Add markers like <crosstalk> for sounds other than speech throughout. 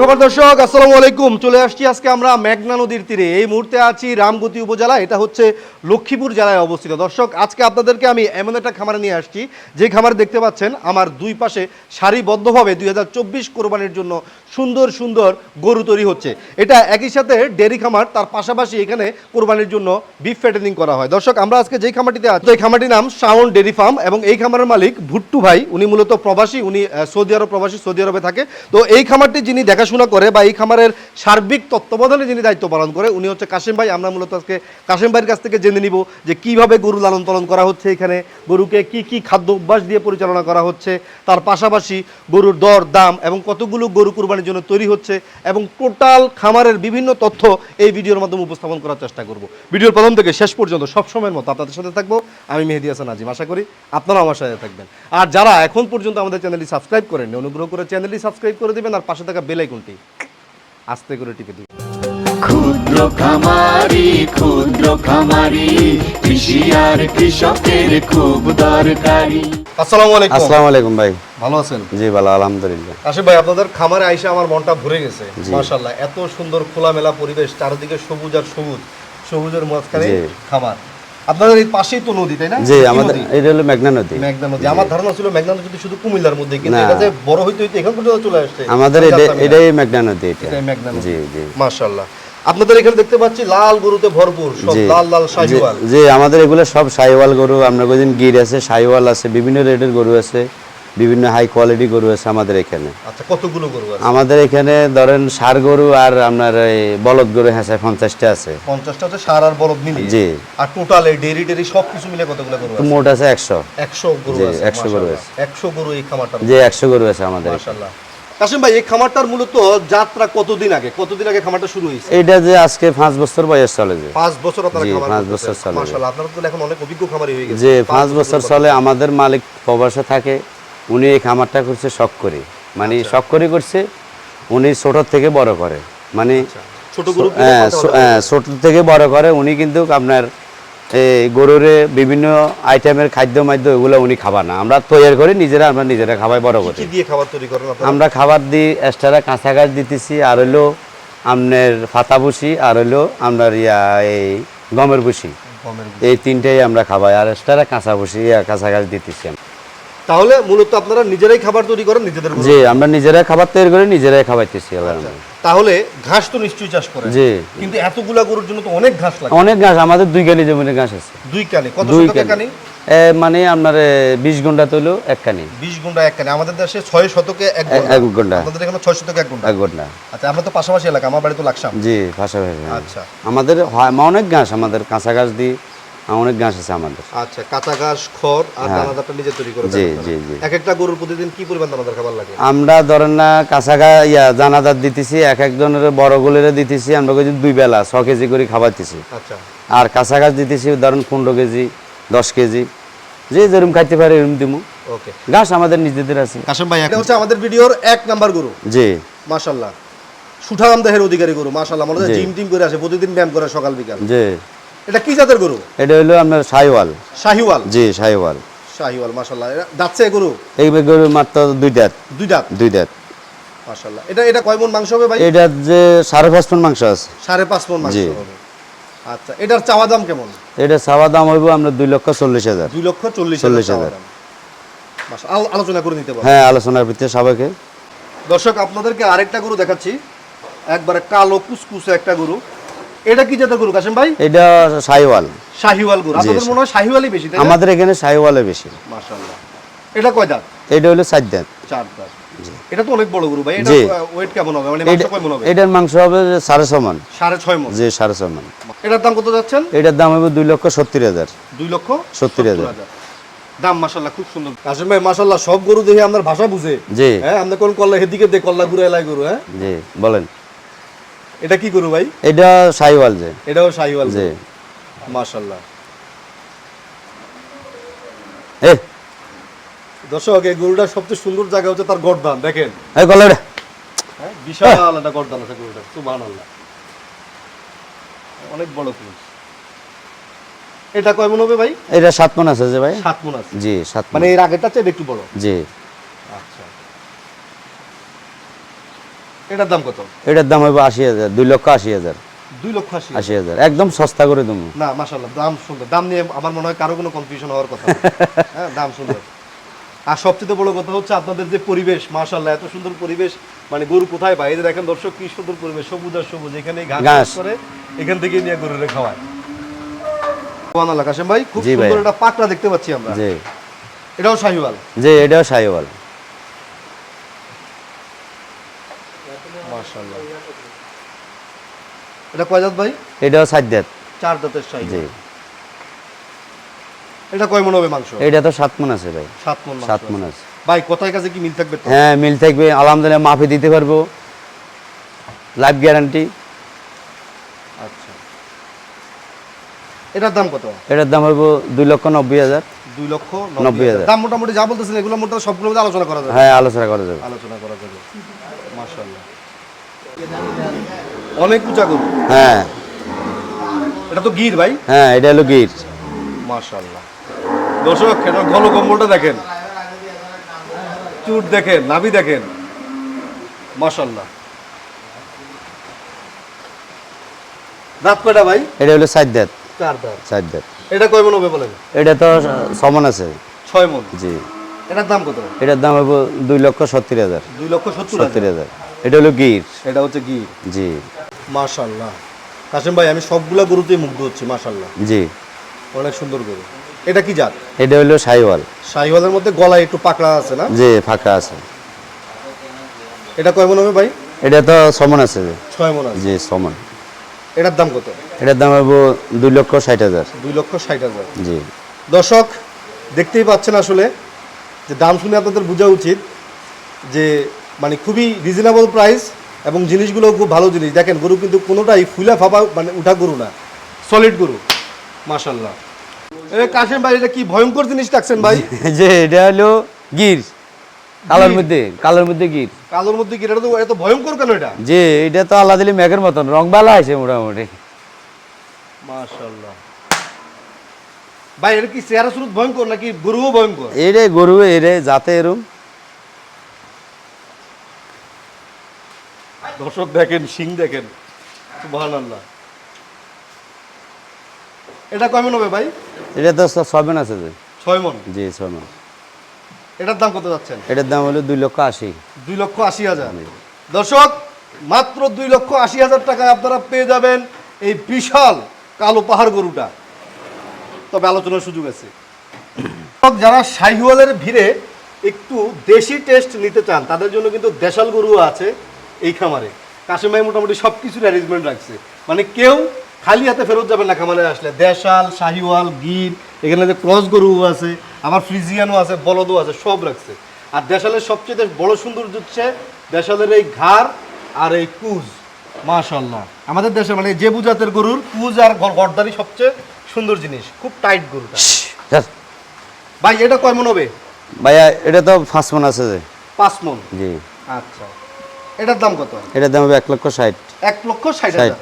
সুখবর দর্শক, আসসালামু আলাইকুম। চলে আসছি আজকে আমরা মেঘনা নদীর তীরে। এই মুহূর্তে আছি রামগতি উপজেলা এটা হচ্ছে লক্ষ্মীপুর জেলায় অবস্থিত। দর্শক, আজকে আপনাদেরকে আমি এমন একটা খামারে নিয়ে আসছি, যে খামারে দেখতে পাচ্ছেন আমার দুই পাশে সারিবদ্ধভাবে দুই হাজার চব্বিশ কোরবানির জন্য সুন্দর সুন্দর গরু তৈরি হচ্ছে। এটা একই সাথে ডেরি খামার, তার পাশাপাশি এখানে কোরবানির জন্য বিফ ফ্যাটেনিং করা হয়। দর্শক, আমরা আজকে যেই খামারটিতে আছি, এই খামারটির নাম শাওন ডেরি ফার্ম এবং এই খামারের মালিক ভুট্টু ভাই। উনি মূলত প্রবাসী, উনি সৌদি আরব প্রবাসী, সৌদি আরবে থাকে। তো এই খামারটি যিনি দেখাশোনা করে বা এই খামারের সার্বিক তত্ত্বাবধানে যিনি দায়িত্ব পালন করে, উনি হচ্ছে কাশিম ভাই। আমরা মূলত আজকে কাশিম ভাইয়ের কাছ থেকে জেনে নিব যে কীভাবে গরু লালন পালন করা হচ্ছে এখানে, গরুকে কি কি খাদ্য অভ্যাস দিয়ে পরিচালনা করা হচ্ছে, তার পাশাপাশি গরুর দর, দাম এবং কতগুলো গরু কুরবানির জন্য তৈরি হচ্ছে এবং টোটাল খামারের বিভিন্ন তথ্য এই ভিডিওর মাধ্যমে উপস্থাপন করার চেষ্টা করব। ভিডিওর প্রথম থেকে শেষ পর্যন্ত সব সময়ের মতো আপনাদের সাথে থাকব। আমি মেহেদি হাসান আজিম, আশা করি আপনারাও আমার সাথে থাকবেন। আর যারা এখন পর্যন্ত আমাদের চ্যানেলটি সাবস্ক্রাইব করেননি, অনুগ্রহ করে চ্যানেলটি সাবস্ক্রাইব করে দেবেন আর পাশে থাকা বেল আইকনটি আস্তে করে টিপে দিবেন ক্ষুদ্র খামারি ক্ষুদ্র খামারি কৃষি আর কৃষকের খুব দরকারি। আসসালামু আলাইকুম। আসসালামু আলাইকুম ভাই। ভালো আছেন? জি ভালো আলহামদুলিল্লাহ। আশিফ ভাই আপনাদের খামারে আইসা আমার মনটা ভরে গেছে মাশাআল্লাহ। এত সুন্দর খোলামেলা পরিবেশ চারিদিকে সবুজ আর সবুজ সবুজের মাঝখানে খামার। আপনাদের এই পাশেই তো নদী তাই না? জি আমাদের এটা হলো মেঘনা নদী। মেঘনা নদী। আমার ধারণা ছিল মেঘনা নদী শুধু কুমিল্লার মধ্যে কিন্তু এটা যে বড় হইতে হইতে এখান পর্যন্ত চলে আসছে। আমাদের। এটাই মেঘনা নদী এটা। মেঘনা নদী। জি জি। মাশাআল্লাহ। আপনাদের এখানে দেখতে পাচ্ছি লাল গরুতে ভরপুর সব লাল লাল শাহিওয়াল। জি আমাদের এগুলো সব সাইওয়াল গরু। আমরা কয়েকদিন গির আছে সাইওয়াল আছে বিভিন্ন রেটের গরু আছে। বিভিন্ন হাই কোয়ালিটি গরু আছে আমাদের এখানে। আচ্ছা কতগুলো গরু আছে? আমাদের এখানে ধরেন সার গরু আর আপনার এই বলদ গরু হ্যাঁ পঞ্চাশটা আছে। পঞ্চাশটা হচ্ছে সার আর বলদ মিলিয়ে? জি। আর টোটাল এই ডেরি টেরি সব কিছু মিলে কতগুলো গরু আছে? মোট আছে একশো। একশো গরু আছে 100 গরু মাশাআল্লাহ। একশো গরু এই খামারটা যে একশো গরু আছে আমাদের। মাশাআল্লাহ। কাসিম ভাই এই খামারটার মূলত যাত্রা কতদিন আগে? কতদিন আগে খামারটা শুরু হয়েছে? এইটা যে আজকে পাঁচ বছর বয়স চলে যে। পাঁচ বছর আপনারা খামার বছর চলে। মাশাআল্লাহ আপনারা তো এখন অনেক অভিজ্ঞ খামারি হয়ে গেছে যে পাঁচ বছর চলে আমাদের মালিক প্রবাসে থাকে। উনি এই খামারটা করছে শখ করে। মানে আচ্ছা। শখ করে করছে উনি ছোট থেকে বড় করে। মানে ছোট গরু হ্যাঁ, হ্যাঁ, ছোট থেকে বড় করে উনি কিন্তু আপনার এই গরুরে বিভিন্ন আইটেমের খাদ্য মাদ্য এগুলো উনি খাবার না। আমরা তৈরি করি নিজেরা আমরা নিজেরা খাবাই বড় করি। দিয়ে খাবার তৈরি করেন আমরা খাবার দিই এক্সট্রা কাঁচা গাছ দিতেছি আর হইল আপনার ফাতা ভুসি আর হইল আপনার ইয়া এই গমের ভুসি। এই তিনটেই আমরা খাবাই আর এক্সট্রা কাঁচা ভুসি ইয়া কাঁচা গাছ দিতেছি আমরা। তাহলে মূলত আপনারা নিজেরাই খাবার তৈরি করেন নিজেদের? জি আমরা নিজেরাই খাবার তৈরি করে নিজেরাই খাওয়াইতেছি আমরা। তাহলে ঘাস তো নিশ্চয়ই চাষ করেন। জি। কিন্তু এতগুলা গরুর জন্য তো অনেক ঘাস লাগে। অনেক ঘাস আমাদের দুই কানি জমির গাছ আছে। দুই কানি। কত দুই কানি। মানে আপনার বিশ ঘণ্টা তৈল এক কানি। বিশ গুন্ডা এক কানি। আমাদের দেশে ছয় শতকে এক গুন্ডা। আপনাদের এখানে ছয় শতকে এক গুন্ডা। এক ঘণ্টা আচ্ছা আমরা তো পাশাপাশি এলাকা আমার বাড়ি তো লাকসাম। জি পাশাপাশি। আচ্ছা। আমাদের হয় অনেক গাছ আমাদের কাঁচা ঘাস দিই। অনেক গাছ আছে আমাদের। আচ্ছা কাঁচা ঘাস খড় আর হ্যাঁ। দানাদারটা নিজে তৈরি করে জি, জি, জি। এক একটা গরুর প্রতিদিন কি পরিমাণ দানাদার খাবার লাগে? আমরা ধরেন না কাঁচা গা ইয়া জানাদার দিতেছি এক একজনের বড় গুলিরে দিতেছি আমরা কইছি দুই বেলা ছ কেজি করে খাবারতেছি আচ্ছা। আর কাঁচা গাছ দিতেছি ধরেন পনেরো কেজি দশ কেজি যে যেরকম খাইতে পারে এরকম দিমু। ওকে। গাছ আমাদের নিজেদের আছে। কাশেম ভাই এটা হচ্ছে আমাদের ভিডিওর এক নাম্বার গরু। জি। মাশাল্লাহ। সুঠাম দেহের অধিকারী গরু মাশাল্লাহ। মনে হচ্ছে জিম টিম করে আসে প্রতিদিন ব্যায়াম করে সকাল বিকাল। যে এটা কি জাতের গরু? এটা হলো আপনার সাইওয়াল শাহিওয়াল? জি শাহিওয়াল। মাশাল্লাহ এটা যাচ্ছে গরু? এই গরু মাত্র দুই দাঁত। দুই দাঁত? দুই দাঁত। মাশাল্লাহ এটা এটা কয় মন মাংস হবে ভাই? এটা যে সাড়ে পাঁচ পন মাংস আছে। সাড়ে পাঁচ মন মাংস হবে। আচ্ছা এটার চাওয়া দাম কেমন? এটা চাওয়া দাম হইব আমরা দুই লক্ষ চল্লিশ হাজার। দুই লক্ষ চল্লিশ চল্লিশ চাওয়া হাজার। দাম। আলোচনা করে নিতে পারব। হ্যাঁ আলোচনার ভিত্তিতে সবাইকে। দর্শক আপনাদেরকে আরেকটা গরু দেখাচ্ছি। একবারে কালো কুসকুসে একটা গরু। এটা কি জাতের গরু কাশেম ভাই? এটা সাইওয়াল শাহিওয়াল গরু। আপনাদের মনে হয় শাহিওয়ালই বেশি তাই আমাদের এখানে সাইওয়ালে বেশি। মাশাআল্লাহ। এটা কয় দাঁত? এটা হলো চার দাঁত। চার দাঁত। এটা তো অনেক বড় গরু ভাই এটা ওয়েট কেমন হবে? মানে মাংস কেমন হবে? এটার মাংস হবে দাম কত যাচ্ছেন? এটার দাম হবে দুই লক্ষ সত্তর হাজার। দুই লক্ষ সত্তর হাজার। দাম খুব সুন্দর। কাশেম ভাই সব গরু দেখে আপনার ভাষা বুঝে। জি। হ্যাঁ আপনি কোন কল্লা হেদিকে দে কল্লা ঘুরে এলাই গরু হ্যাঁ? জি বলেন। এটা কি গরু ভাই? এটা সাইওয়াল যে। এটাও শাহিওয়াল জি। মাশাল্লাহ এ দর্শক এই গরুটা সবচেয়ে সুন্দর জায়গা হচ্ছে তার গর্দান দেখেন। এই কল এটা হ্যাঁ বিশাল একটা গর্দান আছে গরুটার সুবহানাল্লাহ। অনেক বড় পুরুষ। এটা কয় মন হবে ভাই? এটা সাত মন আছে যে ভাই। সাত মন আছে। জি সাত মানে। এর আগেরটা চেয়ে একটু বড়। জি। এটার দাম কত? এটার দাম হবে আশি হাজার দুই লক্ষ আশি হাজার। দুই লক্ষ আশি হাজার? একদম সস্তা করে দেবো। না মাশাল্লাহ দাম সুন্দর। দাম নিয়ে আমার মনে হয় কারও কোনো কনফিউশন হওয়ার কথা <laughs> হ্যাঁ দাম সুন্দর। আর সবচেয়ে বড় কথা হচ্ছে আপনাদের যে পরিবেশ মাশাল্লাহ এত সুন্দর পরিবেশ মানে গরু কোথায় যে দেখেন দর্শক কি সুন্দর পরিবেশ সবুজ আর সবুজ এখানে ঘাস। করে এখান থেকে নিয়ে গরুরে খাওয়ায়। কাশেম ভাই খুব। সুন্দর একটা পাকড়া দেখতে পাচ্ছি আমরা। জি। এটাও শাহিওয়াল? যে এটাও সাইওয়াল মাশাল্লাহ এটা কয় জাত ভাই? এটাও সাজ্জাত চার দাঁতের জি। এটা কয় মন হবে মাংস? এটা তো সাত মন আছে ভাই। সাত মন সাত মন আছে। ভাই কোথায় কাছে কি মিল থাকবে হ্যাঁ মিল থাকবে। আলহামদুলিল্লাহ মাফি দিতে পারব। Life guarantee. আচ্ছা। এটার দাম কত? এটার দাম দুই লক্ষ নব্বই হাজার। দুই লক্ষ নব্বই হাজার। হাজার। দাম মোটামুটি যা বলতেছেন এগুলো মোটামুটি সবগুলো আলোচনা করা যাবে। হ্যাঁ আলোচনা করা যাবে। আলোচনা করা যাবে। মাশাআল্লাহ। অনেক উঁচা গরু হ্যাঁ। এটা তো গির ভাই। হ্যাঁ এটা হলো গির মাশাআল্লাহ। দর্শক এটা গল কম্বলটা দেখেন। চুট দেখেন নাভি দেখেন। মাশাআল্লাহ। দাঁত কয়টা ভাই? এটা হলো সাজ্জাত চার দাঁত। সাজ্জাত এটা কয় মন হবে বলেন? এটা তো সমান আছে। ছয় মন। জি। এটার দাম কত? এটার দাম হইব দুই লক্ষ সত্তর হাজার। দুই লক্ষ সত্তর হাজার। এটা হলো গির। এটা হচ্ছে গির। জি। মাশাল্লাহ কাসেম ভাই আমি সবগুলা গরুতেই মুগ্ধ হচ্ছি মাশাল্লাহ জি। অনেক সুন্দর গরু। এটা কি জাত? এটা হলো সাইওয়াল শাহিওয়ালের মধ্যে গলায় একটু পাকড়া আছে না? জি ফাঁকা আছে। এটা কয় মন হবে ভাই? এটা তো সমান আছে ছয় মন আছে। জি সমান এটার দাম কত? এটার দাম হইব দুই লক্ষ ষাট হাজার। দুই লক্ষ ষাট হাজার। জি। দর্শক দেখতেই পাচ্ছেন আসলে যে দাম শুনে আপনাদের বোঝা উচিত যে মানে খুবই রিজনেবল প্রাইস এবং জিনিসগুলো খুব ভালো জিনিস। দেখেন গরু কিন্তু কোনোটাই ফুলে ফাপা মানে উঠা গরু না। সলিড গরু মাশাল্লাহ এ কাশেম ভাই এটা কি ভয়ঙ্কর জিনিস রাখছেন ভাই? <laughs> যে এটা হলো গির কালোর মধ্যে কালোর মধ্যে গির। কালোর মধ্যে কি এটা তো এত ভয়ঙ্কর কেন এটা? যে এটা তো আল্লাহ দিলি মেঘের মতন রং বালা আছে মোটামুটি। মাশাল্লাহ ভাই এটা কি চেহারা শুরু ভয়ঙ্কর নাকি গরুও ভয়ঙ্কর? এরে গরু এরে যাতে এরম দর্শক দেখেন সিং দেখেন। সুবহানাল্লাহ। এটা কেমন হবে ভাই? এটা তো ছয় মন আছে যে। ছয় মন? জি ছয় মন। এটার দাম কত যাচ্ছেন? এটার দাম হলো দুই লক্ষ আশি। দুই লক্ষ আশি হাজার। দর্শক মাত্র দুই লক্ষ আশি হাজার টাকায় আপনারা পেয়ে যাবেন এই বিশাল কালো পাহাড় গরুটা। তবে আলোচনার সুযোগ আছে। যারা শাহিওয়ালের ভিড়ে একটু দেশি টেস্ট নিতে চান তাদের জন্য কিন্তু দেশাল গরু আছে। এই খামারে। কাশিম ভাই মোটামুটি সব কিছুর অ্যারেঞ্জমেন্ট রাখছে। মানে কেউ খালি হাতে ফেরত যাবেন না খামারে আসলে। দেশাল শাহিওয়াল গির এখানে যে ক্রস গরু আছে আবার ফ্রিজিয়ানও আছে বলদও আছে সব রাখছে। আর দেশালের সবচেয়ে বড় সৌন্দর্য হচ্ছে দেশালের এই ঘাড় আর এই কুজ। মাশাল্লাহ আমাদের দেশে মানে যে বুজাতের গরুর কুজ আর গর- গর্দানি সবচেয়ে সুন্দর জিনিস। খুব টাইট গরুটা। ভাই এটা কয় মন হবে? ভাইয়া এটা তো পাঁচ মন আছে যে। পাঁচ মন? জি। আচ্ছা। এটার দাম কত? এটার দাম হবে এক লক্ষ ষাট। এক লক্ষ ষাট। হাজার।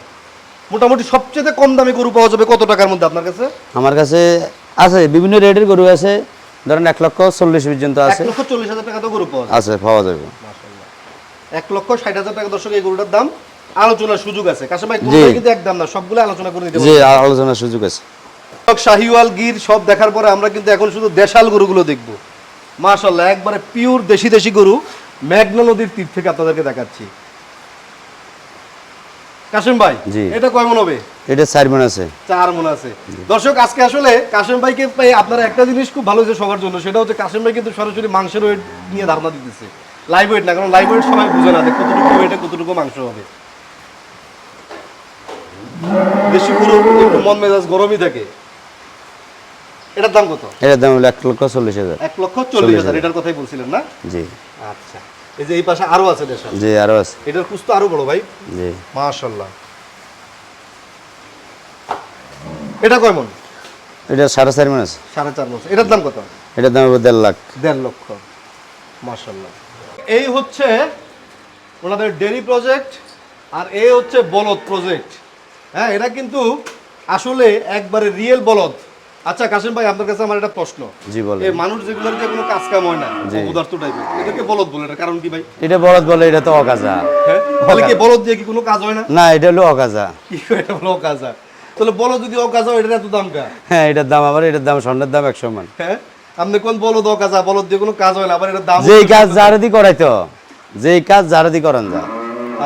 মোটামুটি সবচেয়ে কম দামে গরু পাওয়া যাবে কত টাকার মধ্যে আপনার কাছে? আমার কাছে আছে বিভিন্ন রেটের গরু আছে ধরেন এক লক্ষ চল্লিশ পর্যন্ত এক লক্ষ চল্লিশ হাজার টাকা তো গরু পাওয়া আছে পাওয়া যাবে। এক লক্ষ ষাট হাজার টাকা দর্শক এই গরুটার দাম আলোচনার সুযোগ আছে। কাছে ভাই জি। কিন্তু একদম না সবগুলো আলোচনা করে নিতে জি আলোচনার সুযোগ আছে। শাহিওয়াল গির সব দেখার পরে আমরা কিন্তু এখন শুধু দেশাল গরুগুলো দেখব। মাশাল্লাহ একবারে পিওর দেশি দেশি গরু। মেঘনা নদীর তীর থেকে আপনাদেরকে দেখাচ্ছি। কাশিম ভাই। এটা কয় মন হবে? এটা চার মন আছে। চার মনে আছে। দর্শক আজকে আসলে কাশিম ভাইকে আপনার একটা জিনিস খুব ভালো হয়েছে সবার জন্য সেটা হচ্ছে কাশিম ভাই কিন্তু সরাসরি মাংসের ওয়েট নিয়ে ধারণা দিতেছে। লাইভ ওয়েট না কারণ লাইভ ওয়েট সবাই বুঝে না যে কতটুকু ওয়েটে কতটুকু মাংস হবে। গরু একটু মন মেজাজ গরমই থাকে। এটার দাম কত? এটার দাম হলো এক লক্ষ চল্লিশ হাজার। এক লক্ষ চল্লিশ হাজার এটার কথাই বলছিলেন না? জি। আচ্ছা। এই যে এই পাশে আরও আছে দেশাল জি আরও আছে। এটার কুচ তো আরও বড় ভাই। জি। মাশাল্লাহ এটা কয় মন? এটা সাড়ে চার মন আছে। সাড়ে চার বছর এটার দাম কত? এটার দাম হবে দেড় লাখ। দেড় লক্ষ। মাশাল্লাহ এই হচ্ছে ওনাদের ডেরি প্রজেক্ট আর এই হচ্ছে বলদ প্রজেক্ট। হ্যাঁ এটা কিন্তু আসলে একবারে রিয়েল বলদ। আচ্ছা কাশিম ভাই আপনার কাছে আমার একটা প্রশ্ন। জি বলেন। এই মানুষ যেগুলোর দিয়ে কোনো কাজ কাম হয় না জি। অপদার্থ টাইপের এদেরকে বলদ বলে এটা কারণ কি ভাই? এটা বলদ বলে এটা তো অকাজা হ্যাঁ? তাহলে কি বলদ দিয়ে কি কোনো কাজ হয় না? না এটা হলো অকাজা কি এটা হলো কাজ হয়? তাহলে বলদ যদি অকাজ হয় এটার এত দাম কা হ্যাঁ এটার দাম আবার এটার দাম স্বর্ণের দাম একশো মান। হ্যাঁ? আপনি কোন বলদ অকাজ? বলদ দিয়ে কোনো কাজ হয় না আবার এটার দাম যেই কাজ যারাদি করাইতো যেই কাজ যারাদি করান যা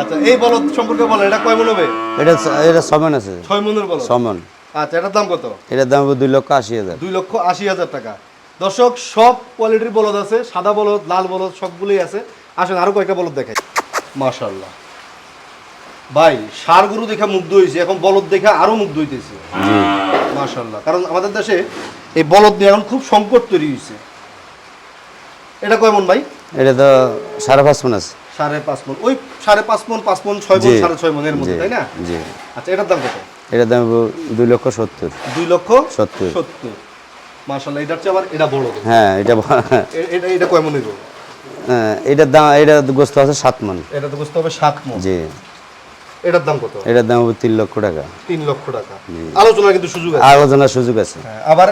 আচ্ছা এই বলদ সম্পর্কে বলেন এটা কয় মন হবে এটা এটা সমান আছে। ছয় মনের বলদ। সমান আচ্ছা এটার দাম কত? এটার দাম দুই লক্ষ আশি হাজার। দুই লক্ষ আশি হাজার টাকা। দর্শক সব কোয়ালিটির বলদ আছে সাদা বলদ লাল বলদ সবগুলোই আছে। আসেন আরও কয়েকটা বলদ দেখাই। মাশাল্লাহ ভাই সার গরু দেখে মুগ্ধ হয়েছে এখন বলদ দেখে আরও মুগ্ধ হইতেছে। জি। মাশাল্লাহ কারণ আমাদের দেশে এই বলদ নিয়ে এখন খুব সংকট তৈরি হয়েছে এটা কয় মন ভাই? এটা তো সাড়ে পাঁচ মন আছে। সাড়ে পাঁচ মন। ওই সাড়ে পাঁচ মন পাঁচ মন ছয় মন সাড়ে ছয় মনের মধ্যে তাই না? আচ্ছা এটার দাম কত? এটার দাম দুই লক্ষ সত্তর। দুই লক্ষ সত্তর। সত্তর। মাশাল্লাহ এটার চেয়ে আবার এটা বড় হ্যাঁ এটা এটা এটা কয় গরু হ্যাঁ, এটার দাম এটা গোস্ত আছে সাত মন। এটা তো গোস্ত হবে সাত মন। জি। এটার দাম কত? এটার দাম হবে তিন লক্ষ টাকা। তিন লক্ষ টাকা। আলোচনা কিন্তু সুযোগ আছে। আলোচনার সুযোগ আছে। হ্যাঁ, আবার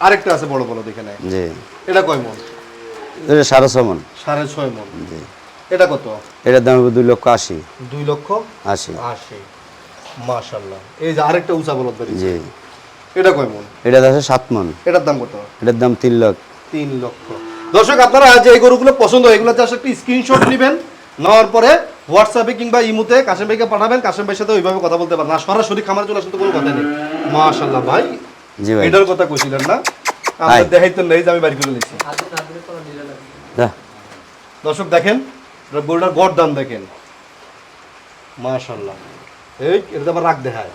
আরেকটা আছে বড় বড় দেখে নেয় জি। এটা কয় মন? এটা সাড়ে ছ মন। সাড়ে ছয় মন। জি। এটা কত? এটার দাম হবে দুই লক্ষ আশি। দুই লক্ষ আশি। আশি। মাশাল্লাহ এই যে আরেকটা উঁচা বলদ বাড়ি জি। এটা কয় মন? এটা আছে সাত মন। এটার দাম কত? এটার দাম তিন লক্ষ তিন লক্ষ। দর্শক আপনারা যে এই গরুগুলো পছন্দ হয় এগুলো জাস্ট একটি স্ক্রিনশট নেবেন। নেওয়ার পরে হোয়াটসঅ্যাপে কিংবা ইমুতে কাশেম ভাইকে পাঠাবেন। কাশেম ভাইয়ের সাথে ওইভাবে কথা বলতে পারেন না। সরাসরি খামার চলে আসলে তো কোনো কথা নেই। ভাই। জি ভাই। এটার কথা কইছিলেন না? আমরা হাই। দেখাইতেন না এই যে আমি বাড়ি করে। দর্শক দেখেন গরুটার গড় দাম দেখেন। এই এটা আবার রাগ দেখায়।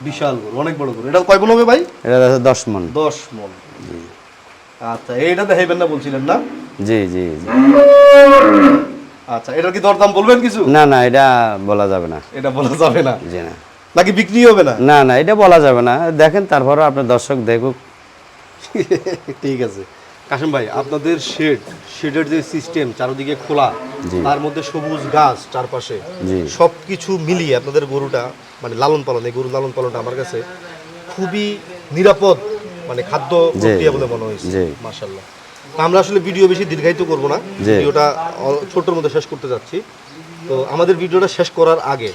বিশাল গরু অনেক বড় গরু। এটা কয় মন হবে ভাই? এটা দশ মন। দশ মন। আচ্ছা এইটা দেখাইবেন না বলছিলেন না? জি জি জি। আচ্ছা এটার কি দরদাম বলবেন কিছু? না না এটা বলা যাবে না। এটা বলা যাবে না? জি না। নাকি বিক্রি হবে না? না না এটা বলা যাবে না। দেখেন তারপরও আপনার দর্শক দেখুক। <laughs> ঠিক আছে। কাশিম ভাই আপনাদের শেড শেডের যে সিস্টেম চারদিকে খোলা তার মধ্যে সবুজ গাছ চারপাশে জি। সবকিছু মিলিয়ে আপনাদের গরুটা মানে লালন পালন এই গরু লালন পালনটা আমার কাছে খুবই নিরাপদ মানে খাদ্য প্রক্রিয়া বলে মনে হয়েছে জি। মাশাল্লাহ আমরা আসলে ভিডিও বেশি দীর্ঘায়িত করব না। ভিডিওটা ছোট্টর মধ্যে শেষ করতে যাচ্ছি। তো আমাদের ভিডিওটা শেষ করার আগে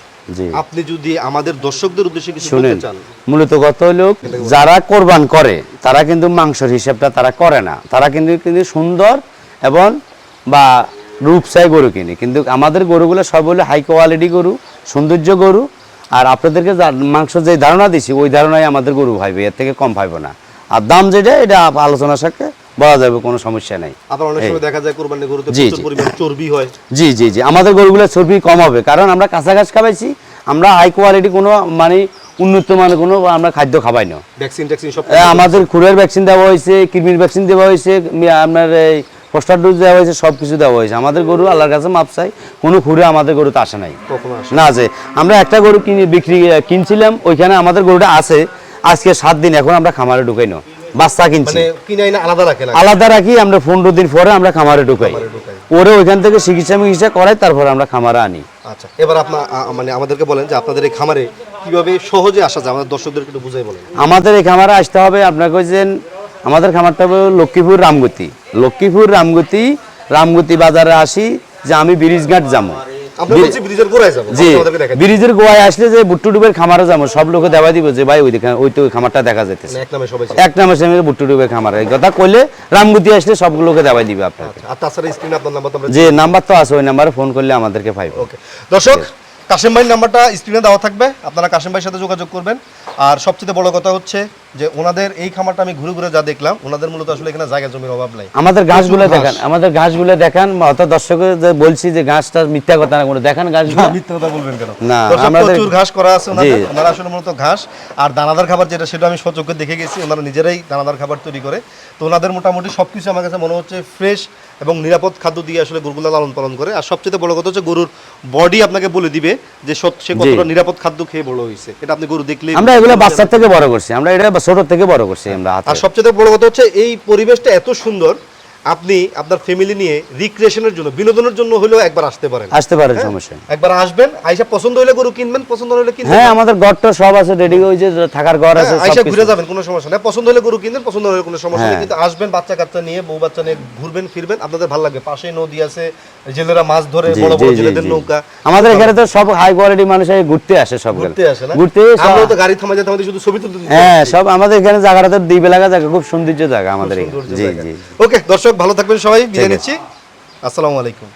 আপনি যদি আমাদের দর্শকদের উদ্দেশ্যে কিছু বলতে চান। মূলত কত হলো যারা কোরবান করে তারা কিন্তু মাংসের হিসাবটা তারা করে না। তারা কিন্তু কিন্তু সুন্দর এবং বা রূপসাই গরু কিনে। কিন্তু আমাদের গরুগুলো সব হলো হাই কোয়ালিটি গরু সৌন্দর্য গরু। আর আপনাদেরকে মাংস যে ধারণা দিছি ওই ধারণাই আমাদের গরু ভাইবে এর থেকে কম পাইব না। আর দাম যেটা এটা আলোচনার সাথে বলা যাবে কোনো সমস্যা নাই। আবার অনেক সময় দেখা যায় কোরবানি গরুতে জি, প্রচুর জি। পরিমাণ চর্বি হয়। জি জি জি। আমাদের গরুগুলো চর্বি কম হবে কারণ আমরা কাঁচা ঘাস খাবাইছি আমরা হাই কোয়ালিটি কোনো মানে উন্নত মানের কোনো আমরা খাদ্য খাবাই না। ভ্যাকসিন ট্যাকসিন সব আমাদের খুরের ভ্যাকসিন দেওয়া হয়েছে কৃমির ভ্যাকসিন দেওয়া হয়েছে আপনার এই পোস্টার ডোজ দেওয়া হয়েছে সব কিছু দেওয়া হয়েছে। আমাদের গরু আল্লাহর কাছে মাপ চাই কোনো খুরে আমাদের গরুতে আসে নাই। না আছে আমরা একটা গরু কিনে বিক্রি কিনছিলাম ওইখানে আমাদের গরুটা আছে আজকে সাত দিন এখন আমরা খামারে ঢুকাই না। বাচ্চা কিনছি। মানে আলাদা রাখি আমরা পনেরো দিন পরে আমরা খামারে ঢুকাই। ওরে ওইখান থেকে চিকিৎসা মিকিৎসা করাই তারপর আমরা খামারে আনি। আচ্ছা এবার আপনার মানে আমাদেরকে বলেন যে আপনাদের এই খামারে কীভাবে সহজে আসা যায় আমাদের দর্শকদেরকে একটু বুঝাই বলেন। আমাদের এই খামারে আসতে হবে আপনাকে যে আমাদের খামারটা হবে লক্ষ্মীপুর রামগতি। লক্ষ্মীপুর রামগতি রামগতি বাজারে আসি যে আমি ব্রিজঘাট যাব। জি ব্রিজের গোয়ায় আসলে যে বুট্টু ডুবের খামারে যাব সব লোকে দেওয়া দিব যে ভাই ওই ওই তো খামারটা দেখা যেতেছে এক নামে সামনে এক নামের সঙ্গে বুট্টু ডুবের খামার। এই কথা কইলে রামগতি আসলে দেওয়া দিবে আপনাকে। আচ্ছা, নাম্বার নাম্বার তো আছে ওই নাম্বারে ফোন করলে আমাদেরকে পাইবে। দর্শক কাশেম ভাইয়ের নাম্বারটা স্ক্রিনে দেওয়া থাকবে আপনারা কাশেম ভাইয়ের সাথে যোগাযোগ করবেন। আর সবচেয়ে বড় কথা হচ্ছে যে ওনাদের এই খামারটা আমি ঘুরে ঘুরে যা দেখলাম ওনাদের মূলত আসলে এখানে জায়গা জমির অভাব নাই। আমাদের গাছগুলো। দেখান আমাদের গাছগুলো দেখান অত দর্শকের যে বলছি যে গাছটা মিথ্যা কথা না কোনো দেখান গাছগুলো। মিথ্যা কথা বলবেন কেন? না, আমাদের- প্রচুর ঘাস করা আছে ওনাদের ওনারা আসলে মূলত ঘাস। আর দানাদার খাবার যেটা সেটা আমি সচক্ষে দেখে গেছি ওনারা নিজেরাই দানাদার খাবার তৈরি করে। তো ওনাদের মোটামুটি সবকিছু আমার কাছে মনে হচ্ছে ফ্রেশ এবং নিরাপদ খাদ্য দিয়ে আসলে গরুগুলো লালন পালন করে। আর সবচেয়ে বড় কথা হচ্ছে গরুর বডি আপনাকে বলে দিবে যে সে কতটা নিরাপদ খাদ্য খেয়ে বড় হয়েছে। এটা আপনি গরু দেখলে আমরা এগুলো বাচ্চার থেকে বড় করছি। আমরা এটা ছোট থেকে বড় করছি আমরা আর সবচেয়ে বড় কথা হচ্ছে এই পরিবেশটা এত সুন্দর আপনি আপনার ফ্যামিলি নিয়ে রিক্রিয়েশনের জন্য বিনোদনের জন্য হলেও একবার আসতে পারেন। আসতে পারে হ্যাঁ? সমস্যা একবার আসবেন আইসা পছন্দ হলে গরু কিনবেন পছন্দ হলে কিনবেন। হ্যাঁ আমাদের ঘরটা সব আছে রেডি ওই যে থাকার ঘর আছে হ্যাঁ, আইসা ঘুরে যাবেন কোনো সমস্যা নেই। পছন্দ হলে গরু কিনবেন পছন্দ হলে কোনো সমস্যা নেই। হ্যাঁ। কিন্তু আসবেন বাচ্চা কাচ্চা নিয়ে বউ বাচ্চা নিয়ে ঘুরবেন ফিরবেন আপনাদের ভালো লাগবে। পাশে নদী আছে জেলেরা মাছ ধরে বড় বড় জেলেদের নৌকা। আমাদের এখানে তো সব হাই কোয়ালিটি মানুষ ঘুরতে আসে সব ঘুরতে আসে না? ঘুরতে সব- আমরা তো গাড়ি থামাতে থামাতে শুধু ছবি তুলতে হ্যাঁ সব আমাদের এখানে জায়গাটা তো দ্বীপ এলাকা জায়গা খুব সৌন্দর্য জায়গা আমাদের জি জি ওকে দর্শক ভালো থাকবেন সবাই বিদায় নিচ্ছি। আসসালামু আলাইকুম।